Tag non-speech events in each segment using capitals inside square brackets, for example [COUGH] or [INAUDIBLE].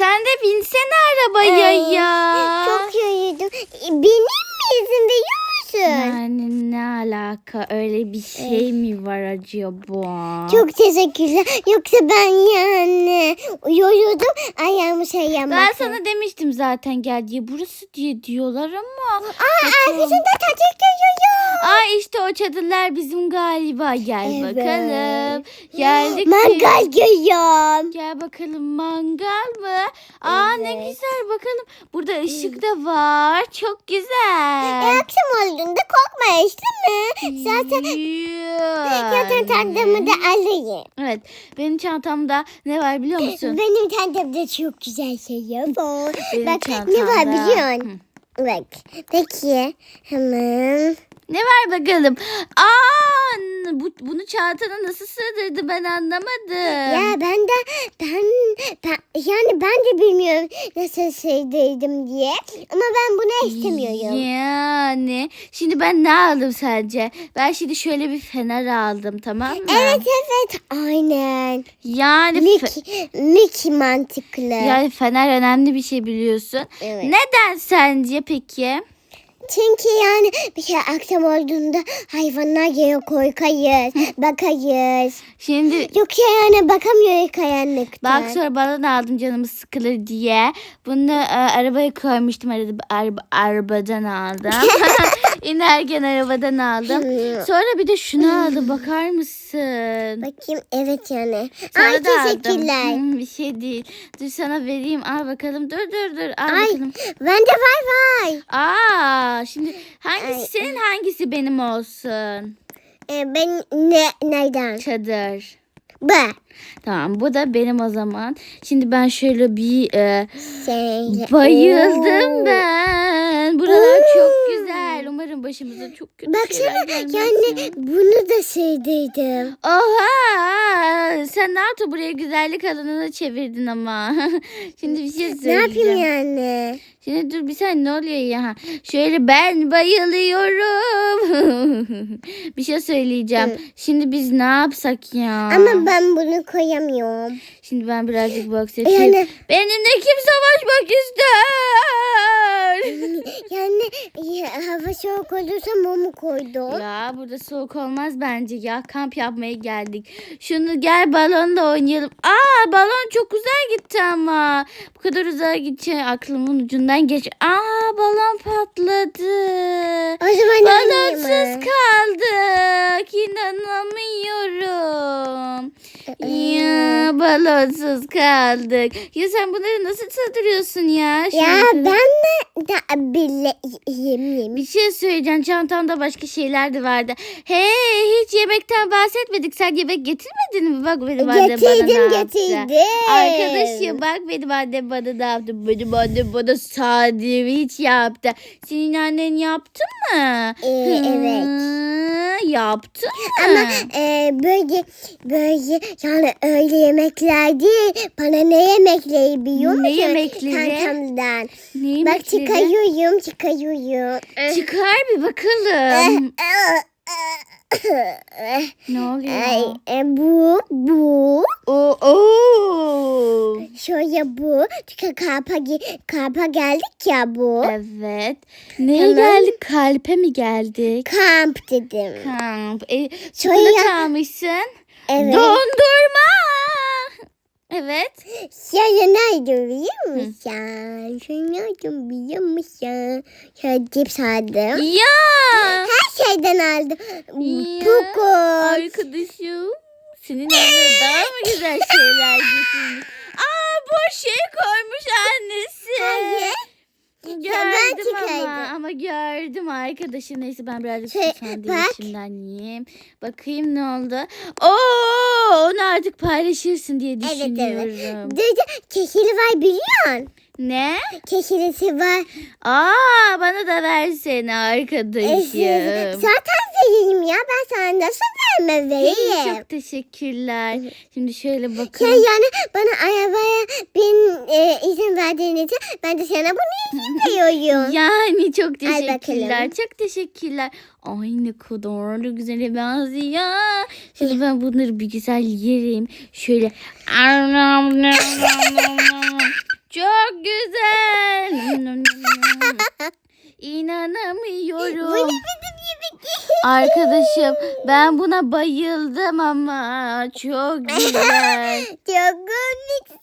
Sen de binsene arabaya Ay, ya. Çok yoruldum. Benim mi izin veriyor musun? Yani ne alaka öyle bir şey mi var acaba? Çok teşekkürler. Yoksa ben yani yoruldum. Ayağımı şey yapmak. Ben sana demiştim zaten gel diye. Burası diye diyorlar ama. Aa arkasında tatil geliyor. Aa işte o çadırlar bizim galiba. Gel Evet. bakalım. Geldik. [GASPS] Mangal geliyor. Gel bakalım mangal mı? Aa ne Evet. güzel bakalım. Burada ışık da var. Çok E, güzel. akşam olduğunda korkma işte mi? Zaten zaten tandamı da alayım. Evet benim çantamda ne var biliyor musun? Benim tandamda çok güzel şeyler var. Benim Bak ne var çantamda- biliyor musun? Bak peki hemen. Ne var bakalım? Aa bu, bunu çantana nasıl sığdırdı ben anlamadım. Ya ben de ben, ben yani ben de bilmiyorum nasıl şeydeydim diye. Ama ben bunu istemiyorum. Yani şimdi ben ne aldım sence? Ben şimdi şöyle bir fener aldım tamam mı? Evet evet aynen. Yani Mickey, Mickey mantıklı. yani fener önemli bir şey biliyorsun. Evet. Neden sence peki? Çünkü yani bir şey akşam olduğunda hayvanlar geliyor korkayız, bakayız. Şimdi Yoksa yani bakamıyoruz karanlıkta. bak sonra balon aldım canımız sıkılır diye. Bunu e, arabaya koymuştum arada araba, arabadan aldım. [LAUGHS] İnerken arabadan aldım. Sonra bir de şunu aldım bakar mısın? Bakayım evet yani. Sana Ay da aldım. teşekkürler. Hmm, bir şey değil. Dur sana vereyim. Al bakalım. Dur dur dur. Al Ay bakalım. bende var var. Aa, şimdi hangisi Ay. senin hangisi benim olsun? Ee, ben ne nereden? Çadır. Bu. Tamam bu da benim o zaman. Şimdi ben şöyle bir e, Şey. bayıldım Oo. ben. Buralar Oo. çok güzel. Umarım başımıza çok kötü şeyler Baksana gelmez. yani bunu da şeydeydim. Oha! Sen ne yaptın buraya güzellik alanına çevirdin ama. [LAUGHS] Şimdi bir şey Ne söyleyeceğim. yapayım yani? Şimdi dur bir saniye ne oluyor ya? Şöyle ben bayılıyorum. [LAUGHS] bir şey söyleyeceğim. Şimdi biz ne yapsak ya? Ama ben bunu koyamıyorum. Şimdi ben birazcık boks Yani- yapayım. Benimle kim savaşmak ister? [LAUGHS] Yani ya, hava soğuk olursa mumu koydum. ya burada soğuk olmaz bence ya. Kamp yapmaya geldik. Şunu gel balonla oynayalım. Aa balon çok güzel gitti ama. Bu kadar uzağa gideceğim aklımın ucundan geç. Aa balon patladı. O zaman Balonsuz oynayayım balonsuz kaldık. Ya sen bunları nasıl sığdırıyorsun ya? Ya Şöyle- ben de, de bile yemeyeyim. Bir şey söyleyeceğim. Çantamda başka şeyler de vardı. Hey hiç yemekten bahsetmedik. Sen yemek getirmedin mi? Bak benim annem bana ne Getirdim yaptı. getirdim. Arkadaşım bak benim annem bana ne yaptı? Benim annem bana sandviç yaptı. Senin annen yaptı mı? Ee, evet. Hı, yaptı mı? Ama e, böyle böyle yani öyle yemekler değil. Bana ne yemekleri biliyor musun? Ne yemekleri? Çantamdan. Ne Bak yemekleri? çıkarıyorum çıkarıyorum. Çıkar bir bakalım. ne oluyor? Ay, e, bu bu Oo, oo. şöyle bu çünkü kampa, ge- kampa geldik ya bu Evet. Neye Tamam. geldik? Kalpe mi geldik? kamp dedim Kamp. E, Şöyle çikolata ya- almışsın. evet Dondurma. Şöyle nerede biliyor musun şöyle cips aldım Ya. her şeyden aldım Ya. Pukul Arkadaşım. Senin yanına daha mı güzel şeyler getirmiş? Aa boş şey koymuş annesi. Hayır. Gördüm ama, ama gördüm arkadaşım. Neyse ben birazcık Şey, şu bak. sandviçimden yiyeyim. Bakayım ne oldu. Oo, onu artık paylaşırsın diye Evet, düşünüyorum. evet. Dedi keşili var biliyorsun. Ne? Keşilisi var. Aa bana da versene arkadaşım. Zaten vereyim ya. Ben sana nasıl verme vereyim. çok teşekkürler. Şimdi şöyle bakalım. yani bana arabaya bin e, izin verdiğin için ben de sana bunu izin veriyorum. [LAUGHS] Yani çok teşekkürler. Çok teşekkürler. Ay ne kadar da güzel benziyor. Şimdi ben bunları bir güzel yerim. Şöyle. [LAUGHS] Çok güzel. İnanamıyorum. Arkadaşım ben buna bayıldım ama çok [LAUGHS] güzel. Çok komiksin.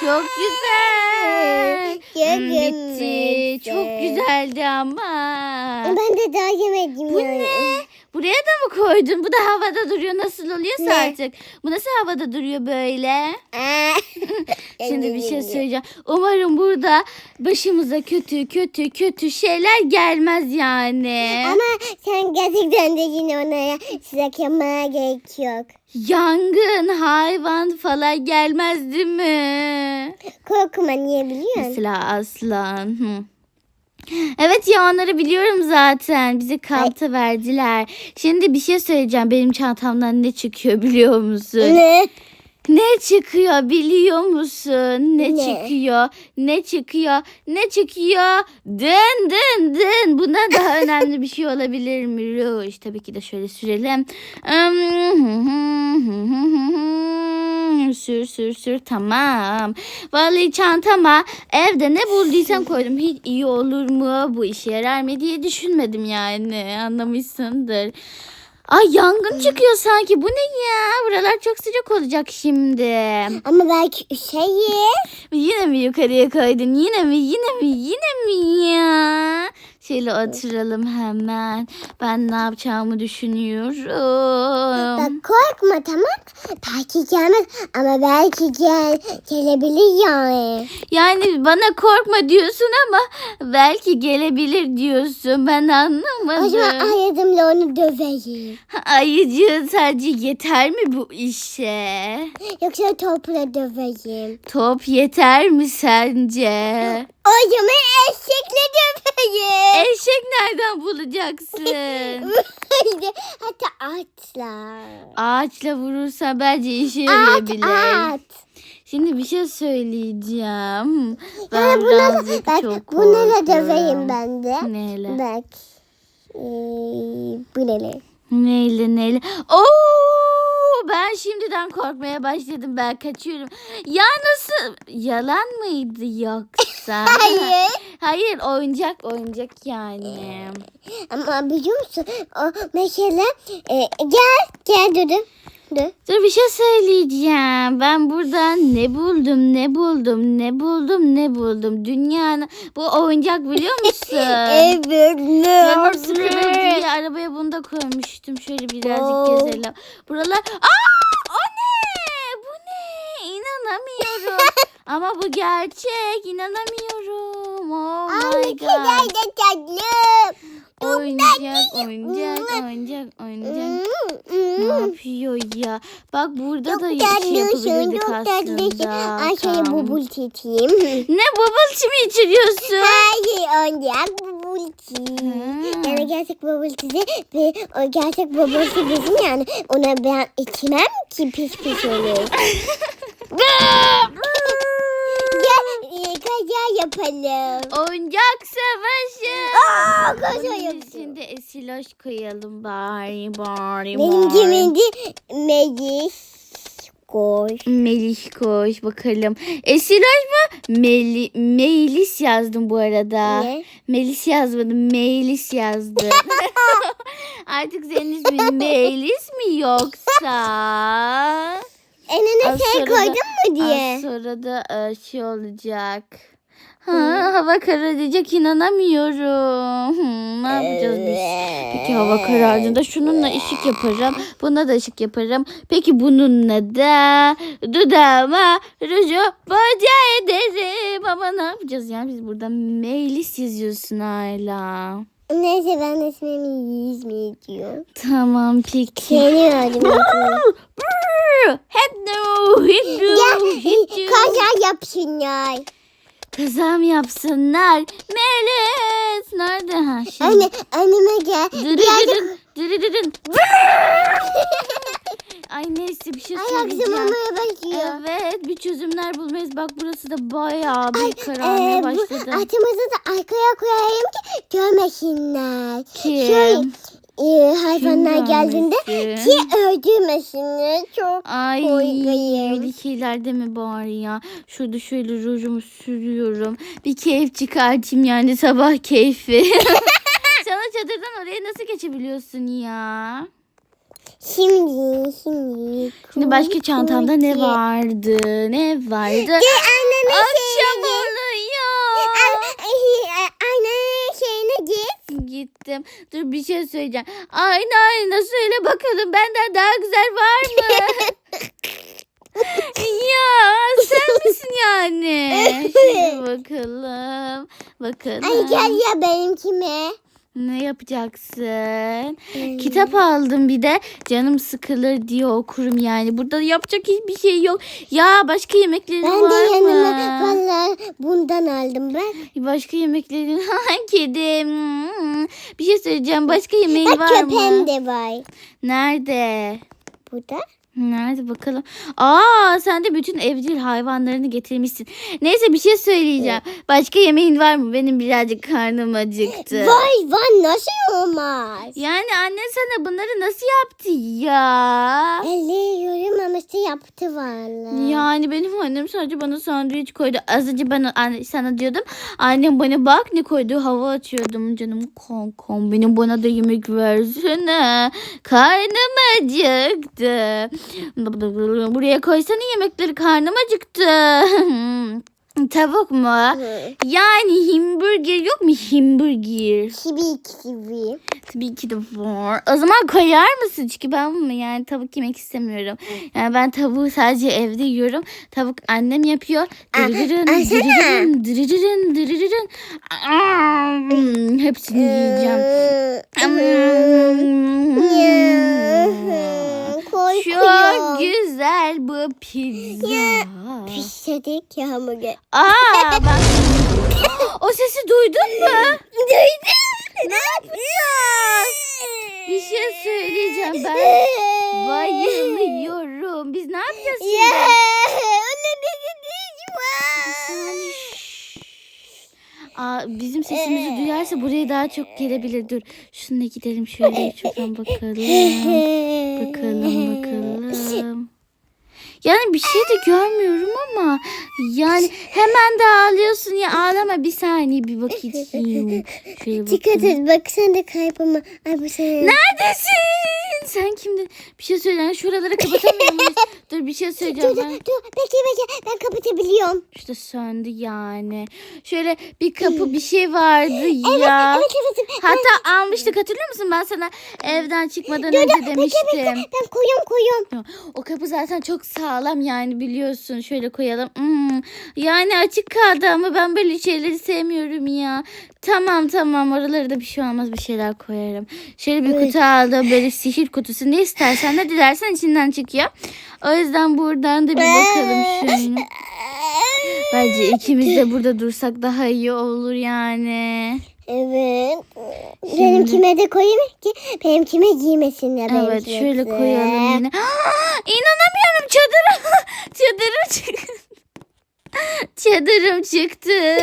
Çok güzel. Çok Bitti. Çok güzeldi ama. Ben de daha yemedim. Bu ne? Buraya mı koydun? Bu da havada duruyor. Nasıl oluyorsa Ne? artık. Bu nasıl havada duruyor böyle? Aa. [LAUGHS] Şimdi bir şey söyleyeceğim. Umarım burada başımıza kötü kötü kötü şeyler gelmez yani. Ama sen gerçekten de yine ona sıcak yapmaya gerek yok. Yangın, hayvan falan gelmez değil mi? Korkma niye biliyor musun? Mesela aslan. Hı. Evet ya onları biliyorum zaten. Bizi kampta verdiler. Şimdi bir şey söyleyeceğim. Benim çantamdan ne çıkıyor biliyor musun? Ne? Ne çıkıyor biliyor musun? Ne, Ne? çıkıyor? Ne çıkıyor? Ne çıkıyor? Dın dın dın. Bundan daha önemli bir şey olabilir mi? Ruj. Tabii ki de şöyle sürelim. Sür sür sür tamam. Vallahi çantama evde ne bulduysam koydum. Hiç iyi olur mu? Bu işe yarar mı diye düşünmedim yani. Anlamışsındır. Ay yangın çıkıyor sanki. Bu ne ya? Buralar çok sıcak olacak şimdi. Ama belki üşeyiz. Yine mi yukarıya koydun? Yine mi? Yine mi? Yine mi ya? Şöyle oturalım hemen. Ben ne yapacağımı düşünüyorum. Bak korkma tamam. Belki gelmez ama belki gel gelebilir yani. Yani bana korkma diyorsun ama belki gelebilir diyorsun. Ben O zaman anlamadım. ayadımla onu döveyim. Ayıcı sadece yeter mi bu işe? Yoksa topla döveyim. Top yeter mi sence? O zaman eşekle döveyim. Eşek nereden bulacaksın? [LAUGHS] Hatta atla. Ağaçla vurursa bence işe yarayabilir. at. Şimdi bir şey söyleyeceğim. Ben Yani bunu da, birazcık bak çok bunu da korkuyorum. döveyim ben de. Neyle? Bak. Ee, bu ne? Neyle neyle? Oo, ben şimdiden korkmaya başladım. Ben kaçıyorum. Ya nasıl? Yalan mıydı yoksa? [LAUGHS] Hayır. Hayır oyuncak oyuncak yani. Ama biliyor musun? O mesela e, gel gel dur. Dur. Dur bir şey söyleyeceğim. Ben buradan ne buldum, ne buldum, ne buldum, ne buldum. Dünyanın bu oyuncak biliyor [LAUGHS] musun? Evet ne Canım sıkıldı diye arabaya bunu da koymuştum. Şöyle birazcık gezelim. Buralar... Aa! O ne? Bu ne? İnanamıyorum. [LAUGHS] Ama bu gerçek. İnanamıyorum. Oh my god. kadar da tatlı. Oyuncak, oyuncak, oyuncak, oyuncak. Ne yapıyor ya? Bak burada da şey yapabilirdik aslında. Ay Tamam. bubul çekeyim. [LAUGHS] Ne bubble tea mi içiriyorsun? Hayır oyuncak bubul tea. Hmm. Yani gerçek bubul tea ve o gerçek bubul tea bizim yani. Ona ben içmem ki pis pis olur. [LAUGHS] Gel e, kaza yapalım. Oyuncak savaşı. Aa, kaza Bunun yapalım. Esiloş koyalım bari bari Benim bari. kimindi? Melis. Koş. Melih koş bakalım. Esiloş mu? Meli, Melis yazdım bu arada. Ne? Melis yazmadım. Melis yazdım. [LAUGHS] [LAUGHS] Artık senin ismin Melis mi yoksa? Enine şey koydun mu diye. Az sonra da e, şey olacak. Ha, hava kararacak inanamıyorum. Hmm, ne yapacağız biz? Peki hava karardığında şununla ışık yaparım. Buna da ışık yaparım. Peki bununla da dudağıma ruju boca ederim. Ama ne yapacağız ya? Biz burada meylis yazıyorsun hala. Neyse ben ismimi yüzmeyeceğim. Tamam peki. Seni öldüm. Hello, hello, Gel hello. kaza yapsınlar. Kazam yapsınlar. Melis. Nerede? Ha, şimdi. Anne anneme gel. Dırıdırın, dırıdırın. [LAUGHS] Ay neyse bir şey Ayak söyleyeceğim. zamamaya başlıyor. Evet bir çözümler bulmayız. Bak burası da bayağı bir Ay, kararmaya e, bu başladı. atımızı da arkaya koyayım ki görmesinler. Kim? Şöyle e, hayvanlar Kim geldiğinde ki öldürmesinler. Çok Ay korkuyorum. öyle şeyler deme bari ya. Şurada şöyle rujumu sürüyorum. Bir keyif çıkartayım yani sabah keyfi. [LAUGHS] Sana çadırdan oraya nasıl geçebiliyorsun ya? Şimdi şimdi. Şimdi başka çantamda ne vardı? Ne vardı? Gel annemin şeyine oluyor. git. Annemin şeyine Gittim. Dur bir şey söyleyeceğim. Ayna ayna söyle bakalım benden daha güzel var mı? [LAUGHS] ya sen misin yani? [LAUGHS] Şöyle bakalım. Bakalım. Ay gel ya benimkime. Ne yapacaksın? Kitap aldım bir de canım sıkılır diye okurum yani. Burada yapacak hiçbir şey yok. Ya başka yemeklerin Ben de var yanıma mı? valla bundan aldım ben. Başka yemeklerin [LAUGHS] Ha, kedi. Hmm. Bir şey söyleyeceğim. Başka yemeğin Bak var köpeğim mı? de var. Nerede? Burada. Nerede bakalım. Aa sen de bütün evcil hayvanlarını getirmişsin. Neyse bir şey söyleyeceğim. Başka yemeğin var mı? Benim birazcık karnım acıktı. [GASPS] Vay vay nasıl olmaz? Yani anne sana bunları nasıl yaptı ya? Elle yorulmamıştı yaptı valla. Yani benim annem sadece bana sandviç koydu. Az önce ben anne, sana diyordum. Annem bana bak ne koydu. Hava atıyordum canım. Kankam benim bana da yemek versene. Karnım acıktı. Buraya koysana yemekleri. Karnım acıktı. [LAUGHS] Tavuk mu? Hı. Yani hamburger yok mu hamburger? Kibi kibi. Tabii ki de var. O zaman koyar mısın? Çünkü ben bunu yani tavuk yemek istemiyorum. Yani ben tavuğu sadece evde yiyorum. Tavuk annem yapıyor. Dırırırın, dırırırın. Aa, hmm, Hepsini yiyeceğim. Güzel bu pizza. Pişirdik ya hamburger. Aa [LAUGHS] bak. O sesi duydun mu? Duydum. Ne yapacağız? Bir şey söyleyeceğim ben. [LAUGHS] Bayılıyorum. Biz ne yapacağız şimdi? Ya. Var. Yani şşş. Aa, bizim sesimizi duyarsa buraya daha çok gelebilir. Dur. Şununla gidelim şöyle şuradan bakalım. [LAUGHS] Bakalım bakalım. Yani bir şey de görmüyorum ama yani hemen de ağlıyorsun ya ağlama bir saniye bir bakayım. Şöyle [LAUGHS] Dikkat bakayım. et bak sen de kaybolma. Ay bu sen. Neredesin? Sen kimdin? Bir şey söyle. Şuraları kapatamıyor muyuz? [LAUGHS] Dur bir şey Dur söyleyeceğim dur ben. dur bekle bekle ben kapatabiliyorum. İşte söndü yani. Şöyle bir kapı bir şey vardı ya. Evet evet evet. Hatta almıştık hatırlıyor musun? Ben sana evden çıkmadan Dur önce dur bekle bekle. demiştim. Ben koyuyorum koyuyorum. O kapı zaten çok sağlam yani biliyorsun. Şöyle koyalım. Hmm, Yani açık kaldı ama ben böyle şeyleri sevmiyorum ya. Tamam tamam oraları da bir şey olmaz bir şeyler koyarım. Şöyle bir kutu aldım böyle sihir kutusu. Ne istersen ne dilersen içinden çıkıyor. O yüzden buradan da bir bakalım şöyle. Bence ikimiz de burada dursak daha iyi olur yani. Evet. Benimkime de koyayım ki benimkime giymesinler. Evet benimkisi. şöyle koyalım yine. [GASPS] İnanamıyorum çadırım. [LAUGHS] Çadırım çıktı. Çadırım çıktı. [LAUGHS]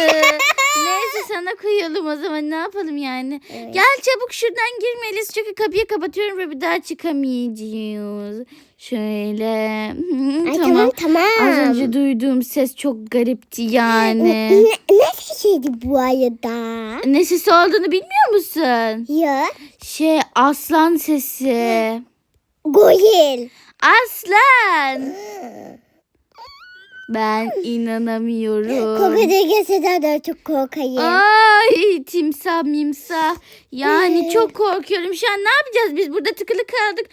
Neyse sana koyalım o zaman ne yapalım yani. Evet. Gel çabuk şuradan girmeliyiz çünkü kapıyı kapatıyorum ve bir daha çıkamayacağız. Şöyle. Ay tamam. tamam tamam. Az önce duyduğum ses çok garipti yani. Ne, nasıl şeydi bu arada? ne sesi olduğunu bilmiyor musun? Ya. Şey aslan sesi. Goril. Aslan. Ben inanamıyorum. Kokoda gelse daha da çok korkayım. Ay timsah mimsah. Yani çok korkuyorum. Şu an ne yapacağız? Biz burada tıkılı kaldık.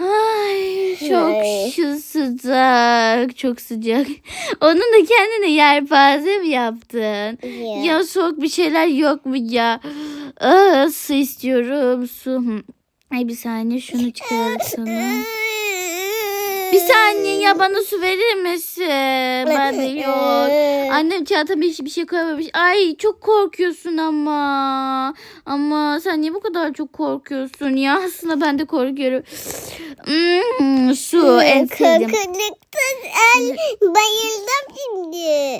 Ay çok şu sıcak. Çok sıcak. Onun da kendine yelpaze mi yaptın? Ya. Ya soğuk bir şeyler yok mu ya? Aa, su istiyorum su. Ay bir saniye şunu çıkaralım sana. Bir saniye ya bana su verir misin? Ben de yok. Annem çantama hiç bir şey koymamış. Ay çok korkuyorsun ama. Ama sen niye bu kadar çok korkuyorsun ya? Aslında ben de korkuyorum. Hmm, su en sevdiğim. El bayıldım şimdi.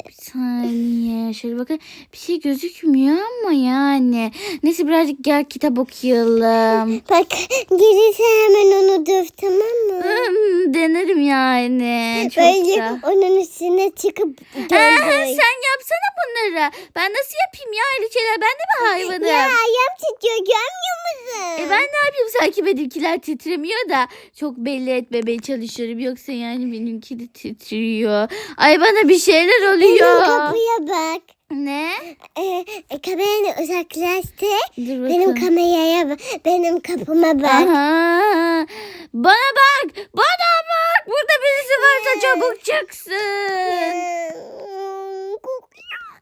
Bir saniye şöyle bakın. Bir şey gözükmüyor ama yani. Neyse birazcık gel kitap okuyalım. [LAUGHS] Bak gelirse hemen onu döv tamam mı? Hmm, denerim yani. Çok Böyle da. onun üstüne çıkıp [LAUGHS] döndür. sen yapsana bunları. Ben nasıl yapayım ya öyle şeyler? Ben de mi hayvanım? Ya ayağım titriyor görmüyor musun? E ben ne yapayım? Sanki benimkiler titremiyor da çok belli etmemeye çalışıyorum. Yoksa yani benimki de titriyor. Ay bana bir şeyler Benim oluyor. kapıya bak. Ne? Ee, kameranı uzaklaştır. Dur Benim kameraya bak. Benim kapıma bak. Aha. Bana bak. Bana bak. Burada birisi varsa çabuk çıksın.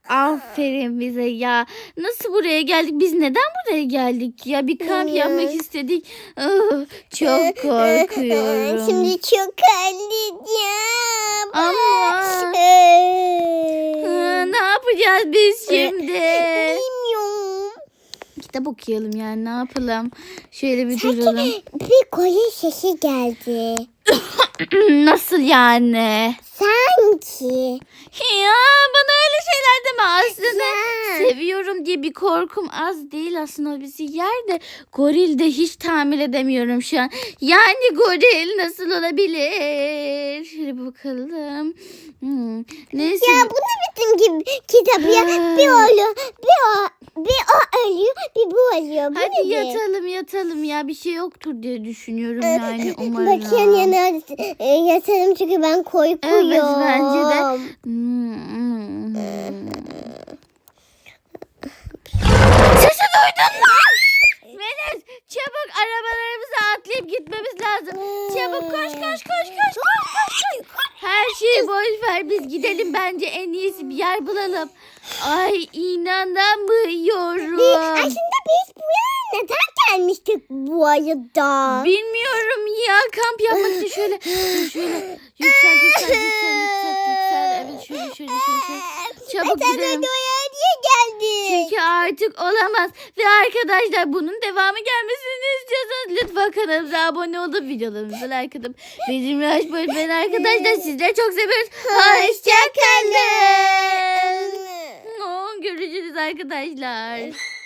Aferin bize ya. Nasıl buraya geldik? Biz neden buraya geldik ya? Bir kamp yapmak istedik. Ah, çok [LAUGHS] korkuyorum. Şimdi çok ağlayacağım. Ama- Ee, ne yapacağız biz şimdi? Bilmiyorum. Kitap okuyalım yani ne yapalım? Şöyle bir duralım. bir koyun sesi geldi. [COUGHS] Nasıl yani? Sanki. Ya bana öyle şeyler deme aslında. Ya. Seviyorum diye bir korkum az değil aslında o bizi yer de goril de hiç tamir edemiyorum şu an. Yani goril nasıl olabilir? Şöyle bakalım. Hmm. Neyse. Ya bu ne biçim gibi kitap ya? Bir o bir o, bir o ölüyor, bir bu ölüyor. Bu Hadi nedir? yatalım yatalım ya bir şey yoktur diye düşünüyorum yani [LAUGHS] umarım. Bakayım yana e, yatarım çünkü ben korkuyorum. Evet, bence de. Sesi duydun mu? Melis çabuk arabalarımıza atlayıp gitmemiz lazım. Çabuk koş koş koş koş koş koş. koş. Her şeyi boş ver biz gidelim bence en iyisi bir yer bulalım. Ay inanamıyorum. Aslında biz buraya neden gelmiştik bu arada? Bilmiyorum ya kamp yapmak için şöyle şöyle yüksel yüksel yüksel yüksel yüksel evet şöyle şöyle şöyle, şöyle. çabuk gidelim. Geldin? Çünkü artık olamaz ve arkadaşlar bunun devamı gelmesini istiyorsanız lütfen kanalımıza abone olup videolarımızı like atıp bizimle açmayı unutmayın arkadaşlar sizleri çok seviyoruz. Hoşçakalın. Görüşürüz arkadaşlar.